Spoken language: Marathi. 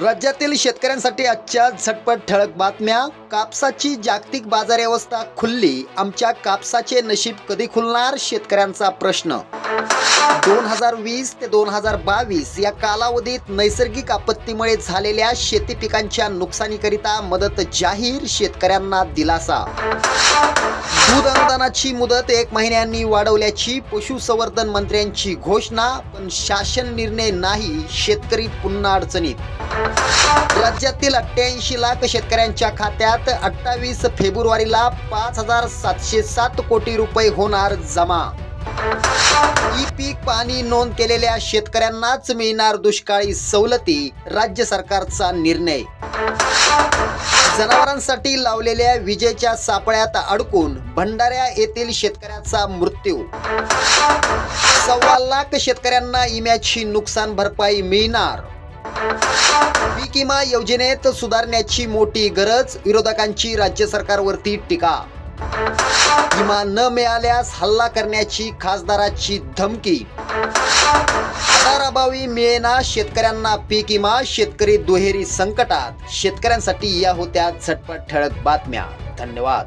राज्यातील शेतकऱ्यांसाठी आजच्या झटपट ठळक बातम्या. कापसाची जागतिक बाजार व्यवस्था खुलली. आमच्या कापसाचे नशीब कधी खुलणार? शेतकऱ्यांचा प्रश्न. दोन हजार वीस ते दोन हजार बावीस या कालावधीत नैसर्गिक आपत्तीमुळे झालेल्या शेती पिकांच्या नुकसानीकरिता मदत जाहीर शेतकऱ्यांना दिलासा. दूध अनुदानाची मुदत एक महिन्यांनी वाढवल्याची पशुसंवर्धन मंत्र्यांची घोषणा पण शासन निर्णय नाही शेतकरी पुन्हा अडचणीत. राज्यातील अठ्ठ्याऐंशी लाख शेतकऱ्यांच्या खात्यात अठ्ठावीस फेब्रुवारीला पाच हजार सातशे सात कोटी रुपये होणार जमा. ई पीक पाणी नोंद केलेल्या शेतकऱ्यांनाच मिळणार दुष्काळी सवलती राज्य सरकारचा निर्णय. जनावरांसाठी लावलेल्या विजेच्या सापळ्यात अडकून भंडाऱ्या येथील शेतकऱ्याचा मृत्यू. सव्वा लाख शेतकऱ्यांना इम्याची नुकसान भरपाई मिळणार. पीक विमा योजनेत सुधारण्याची मोठी गरज विरोधकांची राज्य सरकारवरती टीका. विमा न मिळाल्यास हल्ला करण्याची खासदाराची धमकी. आधाराभावी मिळेना शेतकऱ्यांना पीक विमा शेतकरी दुहेरी संकटात. शेतकऱ्यांसाठी या होत्या झटपट ठळक बातम्या. धन्यवाद.